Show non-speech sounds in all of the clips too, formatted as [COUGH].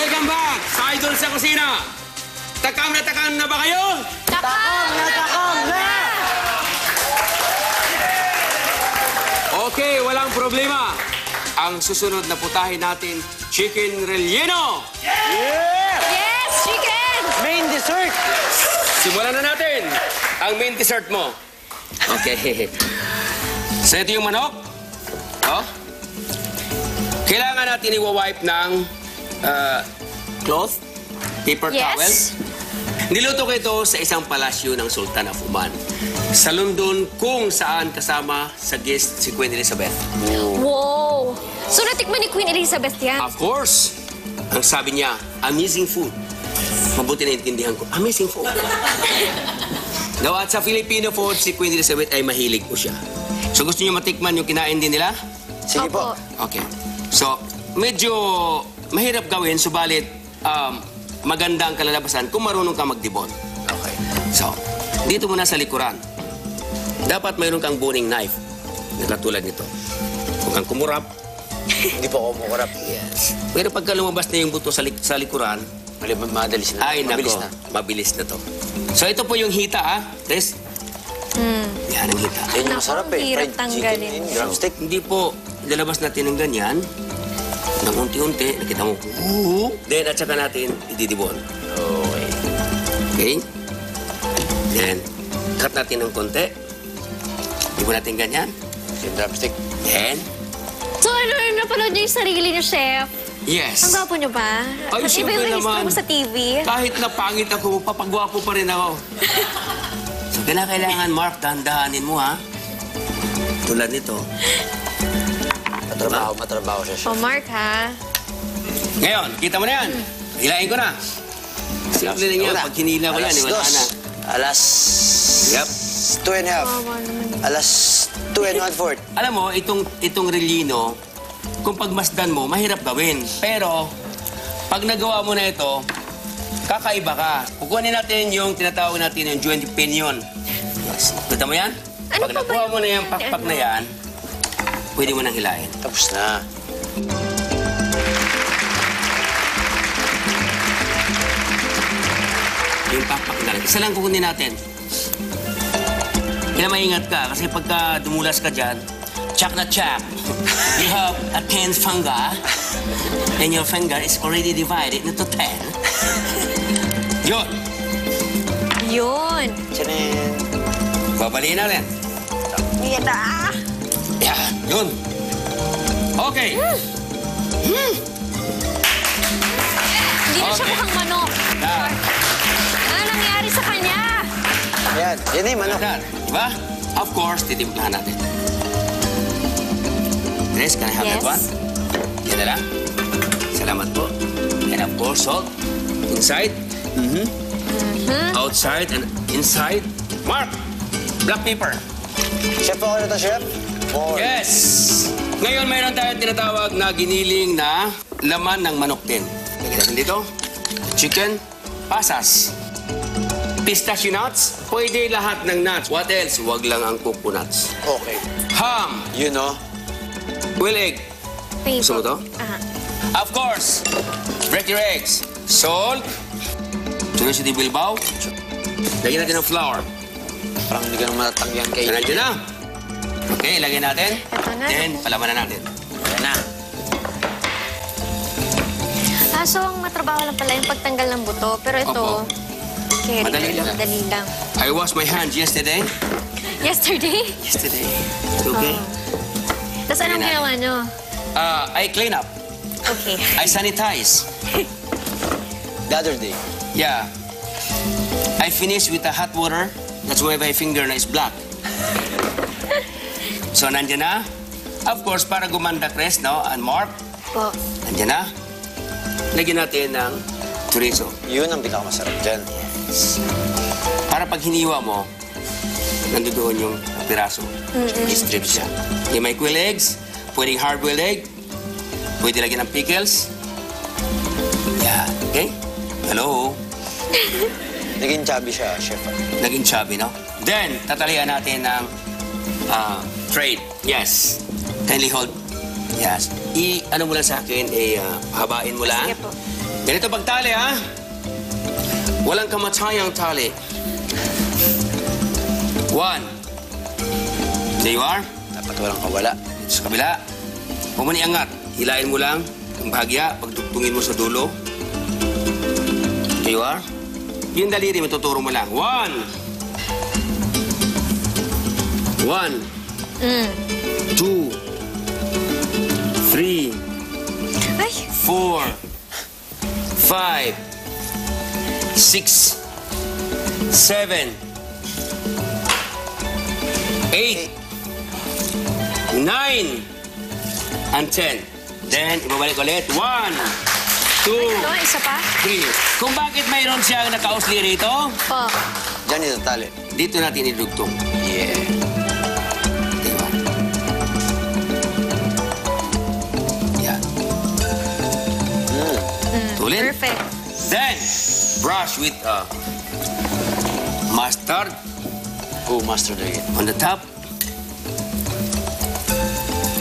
Welcome back sa Idol sa Kusina. Takam na takam na ba kayo? Takam na takam na! Okay, walang problema. Ang susunod na putahin natin, chicken relleno. Yes, chicken! Main dessert! Simulan na natin ang main dessert mo. Okay. So ito yung manok. Oh. Kailangan natin i-wipe ng ah, cloth, paper Yes. towel. Niluto ko ito sa isang palasyo ng Sultan of Oman. Sa London kung saan kasama sa guest si Queen Elizabeth. Wow! So natikman ni Queen Elizabeth yan? Of course, ang sabi niya, amazing food. Mabuti na intindihan ko, amazing food. [LAUGHS] no, at sa Filipino food, si Queen Elizabeth ay mahilig po siya. So gusto niyo matikman yung kinain din nila? Sige po. Okay. So, medyo mahirap gawin, subalit um, maganda ang kalalabasan kung marunong ka magdibon. Okay. So, dito muna sa likuran. Dapat mayroon kang boning knife na katulad nito. Huwag kang kumurap, [LAUGHS] Hindi po ako mukurap. Yes. Pero pagka lumabas na yung buto sa, lik- sa likuran, Mali, madalis na. ay nako, Mabilis na. mabilis na to. So ito po yung hita, ha? Tess? Yan ang hita. Yan yung Naku, masarap ang eh. hirap Fried tanggalin. chicken drumstick. Hindi po, lalabas natin ng ganyan, ng unti-unti, nakita mo, "Ooh." then at saka natin ididibon. Okay. Okay? Then, cut natin ng konti. Dibon natin ganyan. Yung drumstick. Then, So ano, napanood niyo yung sarili niyo, chef? yes. Ang gwapo niyo ba? Ay, Iba siyempre yung history naman. mo sa TV. Kahit na pangit ako, papagwapo pa rin ako. so, kailangan, Mark, dahan-dahanin mo, ha? Tulad nito. Matrabaho, matrabaho siya siya. Oh, Mark, ha? Ngayon, kita mo na yan. Hilain ko na. Simple lang yan. Una. Pag hinila ko yan, dos. na. Alas... Yep. Two and a half. Alas two and one fourth. [LAUGHS] Alam mo, itong, itong relino, kung pagmasdan mo, mahirap gawin. Pero, pag nagawa mo na ito, kakaiba ka. Kukunin natin yung tinatawag natin yung joint pinion. Yes. Kita mo yan? Ano pag nakuha mo na yung pakpak na yan, pwede mo nang hilain. Tapos na. Yung pakpak na lang. Isa lang kukunin natin. Kaya maingat ka kasi pagka dumulas ka dyan, chak na chak. [LAUGHS] You have a 10 finger and your finger is already divided into 10. [LAUGHS] Yun. Yun. Tchanin. Babaliin natin. Yan na. Yan. Yun. Okay. Hindi na siya Okay. mukhang manok. Yan. Ano nangyari sa kanya? Ayan. Yan yung manok. Yan. Diba? Of course, titimplahan natin. Grace, can I have that Yes. one? Yan na lang. Salamat po. And of course, salt. Inside. Mhm. Outside and inside. Mark! Black pepper. Chef ako na to, chef? More. Yes! Ngayon, mayroon tayong tinatawag na giniling na laman ng manok din. Lagyan natin dito. Chicken, pasas. Pistachio nuts, pwede lahat ng nuts. What else? Huwag lang ang coconuts. Okay. Ham, You know? quail egg. Paper. Gusto mo to? Aha. Of course, break your eggs. Salt, Chorizo de Bilbao. Lagyan natin ng flour. Parang hindi ka naman matatanggihan kay... Nandiyan na. Okay, lagyan natin. Ito na. Then, palaman na natin. Yan na. Ah, so ang matrabaho lang pala yung pagtanggal ng buto. Pero ito, Opo. carry Madali lang. Madali lang. I washed my hands yesterday. Yesterday? Yesterday. Okay. Tapos anong natin. ginawa nyo? Uh, I clean up. Okay. I sanitize. The other day. Yeah. I finish with the hot water. That's why my finger na is black. So, nandiyan na. Of course, para gumanda, Chris, no? And Mark, Po. nandiyan na. Lagyan natin ng chorizo. Yun ang pinakamasarap dyan. Para pag hiniwa mo, nandoon yung piraso. Strip siya. Yung may quail eggs, pwedeng hard-boiled egg, pwede lagyan ng pickles. Yeah, okay? Hello? [LAUGHS] Naging chubby siya, chef. Naging chubby, no? Then, tatalian natin ng ah, trade. Yes. Kindly hold. Yes. I, ano mo lang sa akin, eh, ah, habain mo lang. Sige po. Ganito pagtali, ha? Walang kamatayang tali. One. There you are. Dapat walang kawala. Sa kabila. Huwag mo niangat. Hilain mo lang ang bahagya. Pagdugtungin mo sa dulo. There you are. Yung daliri, matuturo mo lang. One. One. Mm. Two. Three. Ay, four, five, six, seven, eight, nine, and ten. Then, ibabalik ulit. One, two, no, isa pa. three. Kung bakit mayroon siyang nakausli rito, Po. Diyan yung tali. dito natin idugtong. Yeah. Tuloy. Perfect. Then, brush with uh, mustard Oh, master again. on the top.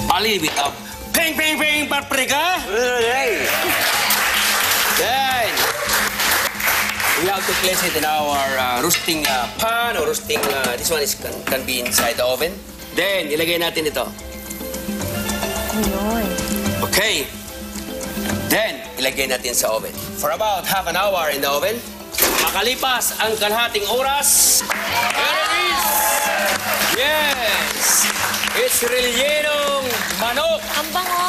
A little bit of ping, ping, ping, paprika. Hey! Then, we have to place it in our uh, roasting uh, pan or roasting, uh, this one is can, can be inside the oven. Then, ilagay natin ito. Ayun. Okay. Ilagay natin sa oven. For about half an hour in the oven. Makalipas ang kalahating oras. There it is! Yes! It's rellenong manok. Ang bango!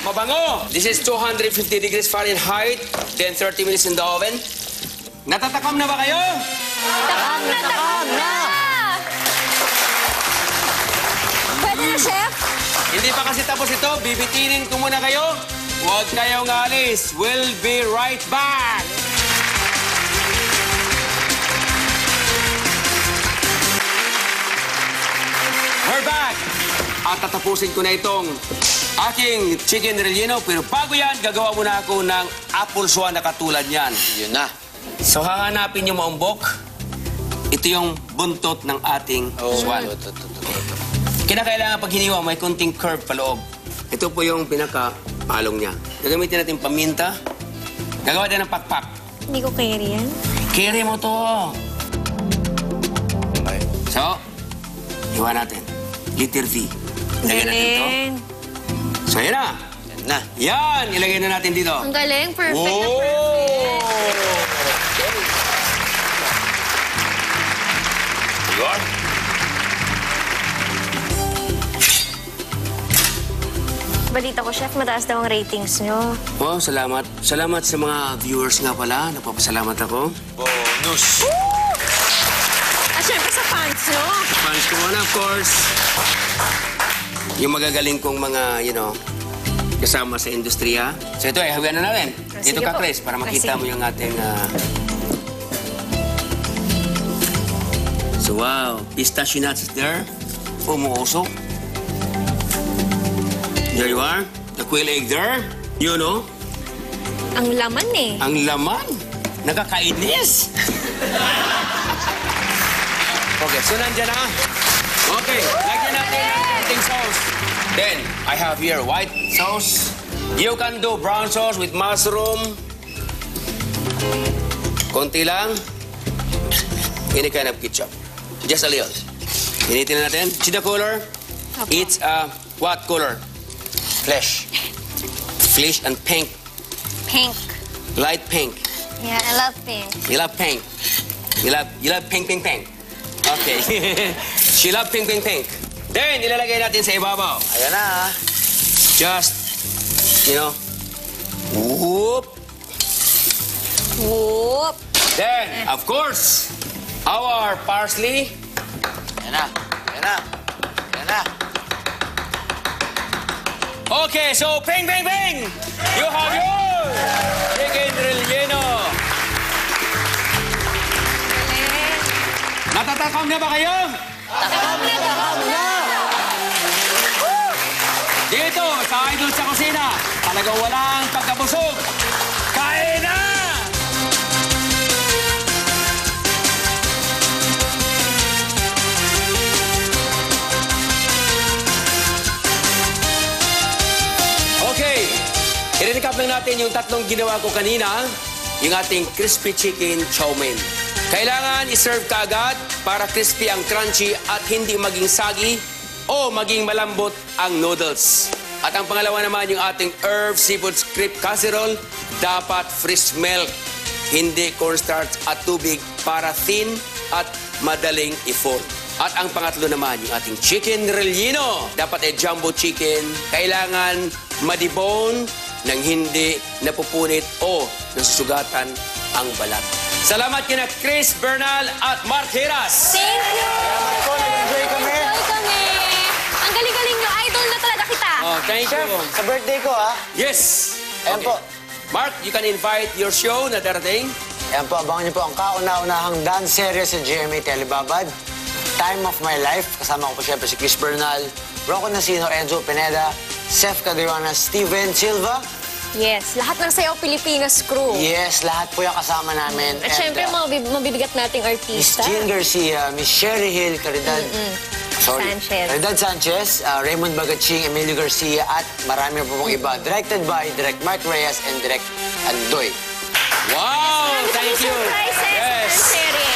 Mabango. This is 250 degrees Fahrenheit. Then 30 minutes in the oven. Natatakam na ba kayo? Takam na, takam na! Pwede na, chef? Hindi pa kasi tapos ito. Bibitinin ko muna kayo. Huwag kayong alis. We'll be right back. We're back. At tatapusin ko na itong aking chicken relleno. Pero bago yan, gagawa muna ako ng apple swan na katulad yan. Yun na. So hahanapin yung maumbok. Ito yung buntot ng ating Oh, swan. Kinakailangan pag hiniwa, may konting curve pa loob. Ito po yung pinaka-palong niya. Gagamitin natin paminta. Gagawa din ng pakpak. Hindi ko carry yan. Carry mo to. Okay. So, hiwa natin. Letter V. Lagyan natin to. Galing. So, yan na. Yan na. Yan, ilagay na natin dito. Ang galing. Perfect na Whoa! perfect. Yun. Balita ko, chef, mataas daw ang ratings nyo. Wow, salamat. Salamat sa mga viewers nga pala. Nagpapasalamat ako. Bonus. At syempre sa fans nyo. Fans ko muna, of course. Yung magagaling kong mga, you know, kasama sa industriya. So ito, eh, hawian na natin. Ah, Dito sige ka, po. Chris, para Ah, makita sige. mo yung ating... ah, So, wow. Pistachio nuts is there. Umuusok. There you are. The quail egg there. You know, Ang laman eh. ang laman. Nakakainis. okay, so nandyan na. Okay, lagyan natin ang ating sauce. Then, I have here white sauce. You can do brown sauce with mushroom. Konti lang. Any kind of ketchup. Just a little. Initin na natin. See the color? It's uh, what color? Flesh. Flesh and pink. Pink. Light pink. Yeah, I love pink. You love pink. You love, you love pink, pink, pink. Okay. [LAUGHS] She love pink, pink, pink. Then, ilalagay natin sa ibabaw. Ayan na. Just, you know, whoop. Whoop! Then, of course, our parsley. Ayan na. Ayan na. Ayan na. Okay, so ping, ping, ping! You have your chicken relleno. Natatakam na ba kayo? Takam na, takam na! Dito, sa Idol sa Kusina, talagang walang pagkabusog. Lang natin. yung tatlong ginawa ko kanina, yung ating crispy chicken chow mein. Kailangan iserve kagad para crispy ang crunchy at hindi maging sagi o maging malambot ang noodles. At ang pangalawa naman yung ating herb seafood script casserole, dapat fresh milk, hindi cornstarch at tubig para thin at madaling i-fold. At ang pangatlo naman, yung ating chicken relleno. Dapat ay jumbo chicken. Kailangan madibon nang hindi napupunit o nasusugatan ang balat. Salamat kina Chris Bernal at Mark Heras. Thank you! po, nag-enjoy kami. Enjoy kami! Ang galing-galing nyo. Idol na talaga kita. Oh, thank Chef, you. sa birthday ko ha. Yes. Ayan po. Mark, you can invite your show na darating. Ayan po, abangan niyo po ang kauna-unahang dance series sa GMA Telebabad. Time of My Life. Kasama ko po siyempre si Chris Bernal, Rocco Nasino, Enzo Pineda, Seth Cadirona, Steven Silva. Yes, lahat ng Sayaw Pilipinas crew. Yes, lahat po yung kasama namin. At And, syempre, uh, mabibigat nating Miss artista. Jean Garcia, Miss Sherry Hill, Caridad, sorry, Sanchez. Caridad Sanchez, uh, Raymond Bagaching, Emilio Garcia, at marami po pong iba. Directed by Direct Mark Reyes and Direct Andoy. Wow! Marami Thank you. Yes.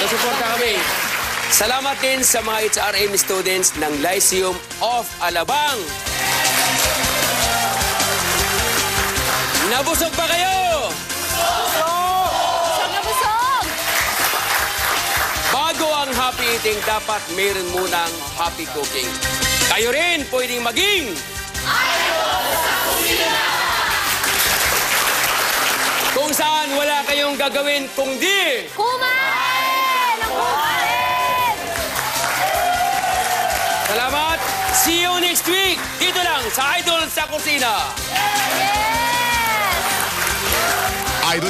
Susuporta kami. Salamat din sa mga HRM students ng Lyceum of Alabang. Nabusog ba kayo? Busog na busog! Bago ang happy eating, dapat meron munang happy cooking. Kayo rin pwedeng maging... Kung saan wala kayong gagawin kung di... Kumain! Ang kumain! Salamat! See you next week! Dito lang sa Idol sa Kusina! Idol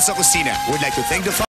sa Kusina would like to thank the